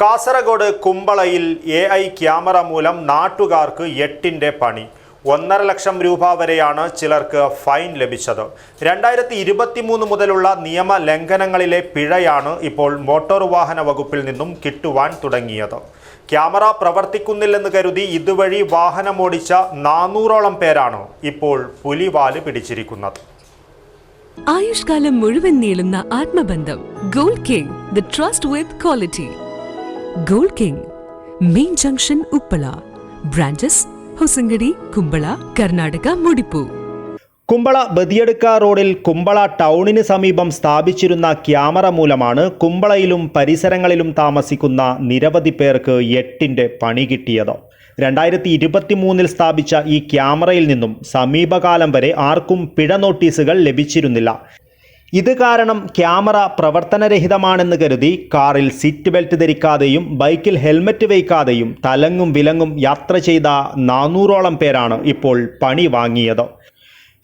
കാസർഗോഡ് കുമ്പളയിൽ A I camera മൂലം നാട്ടുകാർക്ക് എട്ടിന്റെ പണി. ഒന്നര ലക്ഷം രൂപ വരെയാണ് ചിലർക്ക് ഫൈൻ ലഭിച്ചത്. രണ്ടായിരത്തി ഇരുപത്തി മൂന്ന് മുതലുള്ള നിയമ ലംഘനങ്ങളിലെ പിഴയാണ് ഇപ്പോൾ മോട്ടോർ വാഹന വകുപ്പിൽ നിന്നും കിട്ടുവാൻ തുടങ്ങിയത്. ക്യാമറ പ്രവർത്തിക്കുന്നില്ലെന്ന് കരുതി ഇതുവഴി വാഹനമോടിച്ച നാനൂറോളം പേരാണ് ഇപ്പോൾ പുലിവാൽ പിടിച്ചിരിക്കുന്നത്. ആയുഷ്കാലം മുഴുവൻ നീളുന്ന ആത്മബന്ധം Gold King the trust with quality Gold King main junction Uppala branches Hosangadi Kumbala Karnataka മുടിപ്പു Kumbala Badiyadka റോഡിൽ കുമ്പള ടൗണിന് സമീപം സ്ഥാപിച്ചിരുന്ന ക്യാമറ മൂലമാണ് കുമ്പളയിലും പരിസരങ്ങളിലും താമസിക്കുന്ന നിരവധി പേർക്ക് എട്ടിന്റെ പണി കിട്ടിയത് രണ്ടായിരത്തി ഇരുപത്തി മൂന്നിൽ സ്ഥാപിച്ച ഈ ക്യാമറയിൽ നിന്നും സമീപകാലം വരെ ആർക്കും പിഴ നോട്ടീസുകൾ ലഭിച്ചിരുന്നില്ല. ഇത് കാരണം ക്യാമറ പ്രവർത്തനരഹിതമാണെന്ന് കരുതി കാറിൽ സീറ്റ് ബെൽറ്റ് ധരിക്കാതെയും ബൈക്കിൽ ഹെൽമറ്റ് വയ്ക്കാതെയും തലങ്ങും വിലങ്ങും യാത്ര ചെയ്ത നാനൂറോളം പേരാണ് ഇപ്പോൾ പണി വാങ്ങിയത്.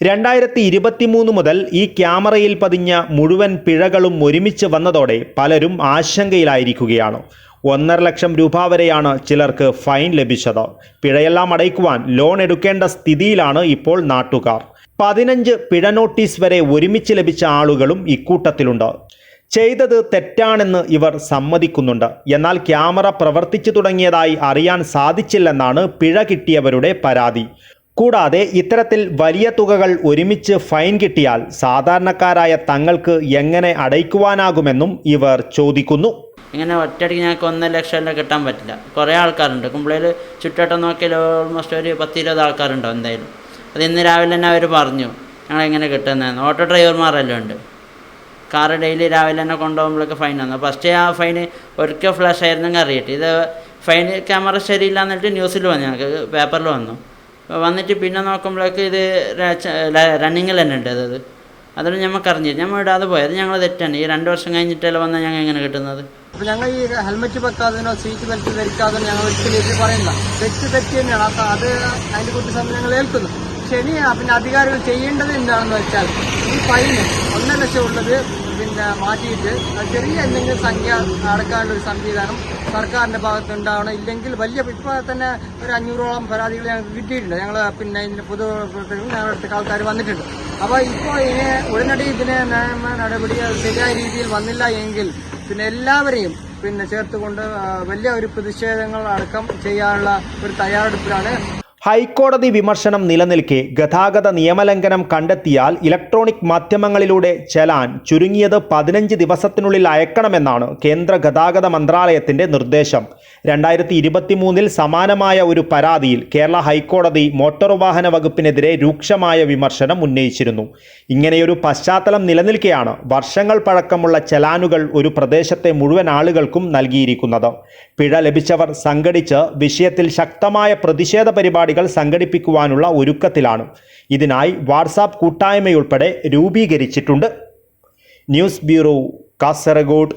രണ്ടായിരത്തി ഇരുപത്തിമൂന്ന് മുതൽ ഈ ക്യാമറയിൽ പതിഞ്ഞ മുഴുവൻ പിഴകളും ഒരുമിച്ച് വന്നതോടെ പലരും ആശങ്കയിലായിരിക്കുകയാണ്. ഒന്നര ലക്ഷം രൂപ വരെയാണ് ചിലർക്ക് ഫൈൻ ലഭിച്ചത്. പിഴയെല്ലാം അടയ്ക്കുവാൻ ലോൺ എടുക്കേണ്ട സ്ഥിതിയിലാണ് ഇപ്പോൾ നാട്ടുകാർ. പതിനഞ്ച് പിഴ നോട്ടീസ് വരെ ഒരുമിച്ച് ലഭിച്ച ആളുകളും ഇക്കൂട്ടത്തിലുണ്ട്. ചെയ്തത് തെറ്റാണെന്ന് ഇവർ സമ്മതിക്കുന്നുണ്ട്. എന്നാൽ ക്യാമറ പ്രവർത്തിച്ചു തുടങ്ങിയതായി അറിയാൻ സാധിച്ചില്ലെന്നാണ് പിഴ കിട്ടിയവരുടെ പരാതി. കൂടാതെ ഇത്തരത്തിൽ വലിയ തുകകൾ ഒരുമിച്ച് ഫൈൻ കിട്ടിയാൽ സാധാരണക്കാരായ തങ്ങൾക്ക് എങ്ങനെ അടയ്ക്കുവാനാകുമെന്നും ഇവർ ചോദിക്കുന്നു. ഇങ്ങനെ ഒറ്റയടിക്ക് ഞങ്ങൾക്ക് ഒന്നര ലക്ഷം കിട്ടാൻ പറ്റില്ല. കുറേ ആൾക്കാരുണ്ട്. കുമ്പളയിൽ ചുറ്റുവട്ടം നോക്കിയാൽ ഓൾമോസ്റ്റ് ഒരു പത്തിരുപത് ആൾക്കാരുണ്ടോ എന്തായാലും. അത് ഇന്ന് രാവിലെ തന്നെ അവർ പറഞ്ഞു ഞങ്ങളെങ്ങനെ കിട്ടുന്നതെന്ന് ഓട്ടോ ഡ്രൈവർമാരെല്ലാം ഉണ്ട്. കാറ് ഡെയിലി രാവിലെ തന്നെ കൊണ്ടുപോകുമ്പോഴൊക്കെ ഫൈൻ വന്നു ഫസ്റ്റ് ആ ഫൈൻ ഒരിക്കൽ ഫ്ലാഷ് ആയിരുന്നെങ്കിൽ അറിയട്ടെ. ഇത് ഫൈൻ ക്യാമറ ശരിയില്ല എന്നിട്ട് ന്യൂസിൽ വന്നു ഞങ്ങൾക്ക് പേപ്പറിൽ വന്നു. വന്നിട്ട് പിന്നെ നോക്കുമ്പോഴേക്ക് ഇത് റണ്ണിങ്ങിൽ തന്നെ ഉണ്ട് അത് അതുകൊണ്ട് ഞമ്മക്ക് അറിഞ്ഞു ഞമ്മ ഇടാതെ പോയത് ഞങ്ങൾ തെറ്റാണ്. ഈ രണ്ട് വർഷം കഴിഞ്ഞിട്ടല്ല വന്നാൽ ഞങ്ങൾ എങ്ങനെ കിട്ടുന്നത്? അപ്പോൾ ഞങ്ങൾ ഈ ഹെൽമെറ്റ് വെക്കാതിനോ സീറ്റ് ബെൽറ്റ് ധരിക്കാതെ ഞങ്ങൾ ഒരിക്കലും പറയുന്നില്ല. തെറ്റ് തെറ്റ് തന്നെയാണ്. അത് അതിന്റെ കുറ്റസമയം ഞങ്ങൾ ഏൽക്കുന്നു. ഇനി പിന്നെ അധികാരികൾ ചെയ്യേണ്ടത് എന്താണെന്ന് വെച്ചാൽ ഈ ഫൈന് ഒന്നര ലക്ഷം ഉള്ളത് പിന്നെ മാറ്റിയിട്ട് ചെറിയ എന്തെങ്കിലും സംഖ്യ അടക്കാനുള്ള ഒരു സംവിധാനം സർക്കാരിന്റെ ഭാഗത്ത് ഉണ്ടാവണം ഇല്ലെങ്കിൽ വലിയ ഇപ്പൊ തന്നെ ഒരു അഞ്ഞൂറോളം പരാതികൾ ഞങ്ങൾക്ക് കിട്ടിയിട്ടുണ്ട്. ഞങ്ങൾ പിന്നെ ഇതിന്റെ പൊതു ഞങ്ങളുടെ ആൾക്കാർ വന്നിട്ടുണ്ട്. അപ്പോൾ ഇപ്പോൾ ഇതിനെ ഉടനടി ഇതിനെ നിയമ നടപടി ശരിയായ രീതിയിൽ വന്നില്ല എങ്കിൽ പിന്നെ എല്ലാവരെയും പിന്നെ ചേർത്തുകൊണ്ട് വലിയ ഒരു പ്രതിഷേധങ്ങൾ അടക്കം ചെയ്യാനുള്ള ഒരു തയ്യാറെടുപ്പിലാണ് ഹൈക്കോടതി വിമർശനം നിലനിൽക്കെ ഗതാഗത നിയമലംഘനം കണ്ടെത്തിയാൽ ഇലക്ട്രോണിക് മാധ്യമങ്ങളിലൂടെ ചെലാൻ ചുരുങ്ങിയത് പതിനഞ്ച് ദിവസത്തിനുള്ളിൽ അയക്കണമെന്നാണ് കേന്ദ്ര ഗതാഗത മന്ത്രാലയത്തിന്റെ നിർദ്ദേശം. രണ്ടായിരത്തി ഇരുപത്തിമൂന്നിൽ സമാനമായ ഒരു പരാതിയിൽ കേരള ഹൈക്കോടതി മോട്ടോർ വാഹന വകുപ്പിനെതിരെ രൂക്ഷമായ വിമർശനം ഉന്നയിച്ചിരുന്നു. ഇങ്ങനെയൊരു പശ്ചാത്തലം നിലനിൽക്കെയാണ് വർഷങ്ങൾ പഴക്കമുള്ള ചെലാനുകൾ ഒരു പ്രദേശത്തെ മുഴുവൻ ആളുകൾക്കും നൽകിയിരിക്കുന്നത്. പിഴ ലഭിച്ചവർ സംഘടിച്ച് വിഷയത്തിൽ ശക്തമായ പ്രതിഷേധ പരിപാടികൾ സംഘടിപ്പിക്കുവാനുള്ള ഒരുക്കത്തിലാണ്. ഇതിനായി വാട്സാപ്പ് കൂട്ടായ്മയുൾപ്പെടെ രൂപീകരിച്ചിട്ടുണ്ട്. News bureau Kasaragod.